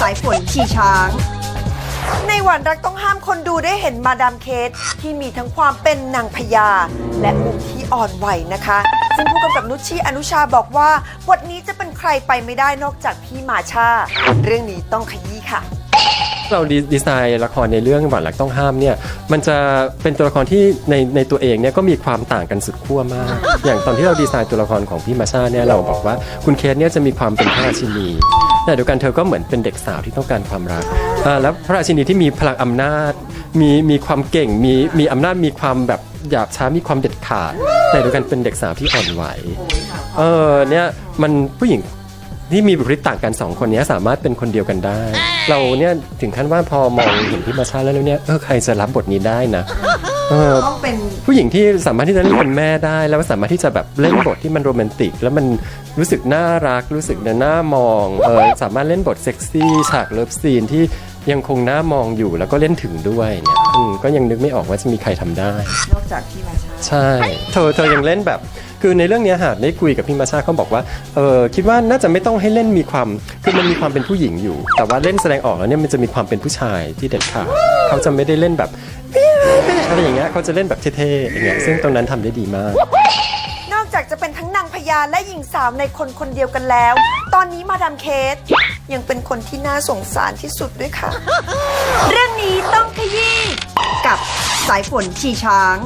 สายฝนขี่ช้าง ในวันรักต้องห้ามคนดูได้เห็นมาดามเคสที่มีทั้งความเป็นนางพญาและมุมที่อ่อนไหวนะคะ ซึ่งผู้กำกับนุชชีอนุชาบอกว่าบทนี้จะเป็นใครไปไม่ได้นอกจากพี่มาชา เรื่องนี้ต้องขยี้ค่ะเราดีดไซน์ละครในเรื่องหวานรักต้องห้ามเนี่ยมันจะเป็นตัวละครที่ในในตัวเองเนี่ยก็มีความต่างกันสุดขั้วมาก อย่างตอนที่เราดีไซน์ตัวละครของพี่มาชาเนี่ยเราบอกว่าคุณเคสเนี่ยจะมีความเป็นพระราชินี แต่เดียวกันเธอก็เหมือนเป็นเด็กสาวที่ต้องการความรักแล้วพระราชินีที่มีพลังอำนาจ มีมีความเก่ง มีมีอำนาจมีความแบบหยาบช้ามีความเด็ดขาด แต่เดียวกันเป็นเด็กสาวที่อ่อนไหวเออเนี่ยมันผู้หญิงที่มีบุคลิกต่างกันสองคนนี้สามารถเป็นคนเดียวกันได้ เราเนี่ยถึงขั้นว่าพอมองเห็นพี่มาชาแล้วเนี่ยเออใครจะรับบทนี้ได้นะ เออ ต้องเป็น ผู้หญิงที่สามารถที่จะเล่นเป็นแม่ได้ แล้วสามารถที่จะแบบเล่นบทที่มันโรแมนติก แล้วมันรู้สึกน่ารัก รู้สึกน่ามองเออสามารถเล่นบทเซ็กซี่ฉากเลิฟซีนที่ยังคงน่ามองอยู่แล้วก็เล่นถึงด้วยเนี่ยอืมก็ยังนึกไม่ออกว่าจะมีใครทำได้ นอกจากพี่มาชา ใช่ เธอเธอยังเล่นแบบ คือในเรื่องเนี้ยหาได้คุยกับพี่มาชาเขาบอกว่า เออคิดว่าน่าจะไม่ต้องให้เล่นมีความ คือมันมีความเป็นผู้หญิงอยู่ แต่ว่าเล่นแสดงออกแล้วเนี่ยมันจะมีความเป็นผู้ชายที่เด็ดขาดเขาจะไม่ได้เล่นแบบ อะไรอย่างเงี้ยเขาจะเล่นแบบเท่ๆอย่างเงี้ยซึ่งตรงนั้นทำได้ดีมาก นอกจากจะเป็นทั้งนางพญาและหญิงสาวในคนคนเดียวกันแล้ว ตอนนี้มาดามเคส ยังเป็นคนที่น่าสงสารที่สุดด้วยค่ะ เรื่องนี้ต้องขยี้กับสายฝนขี่ช้าง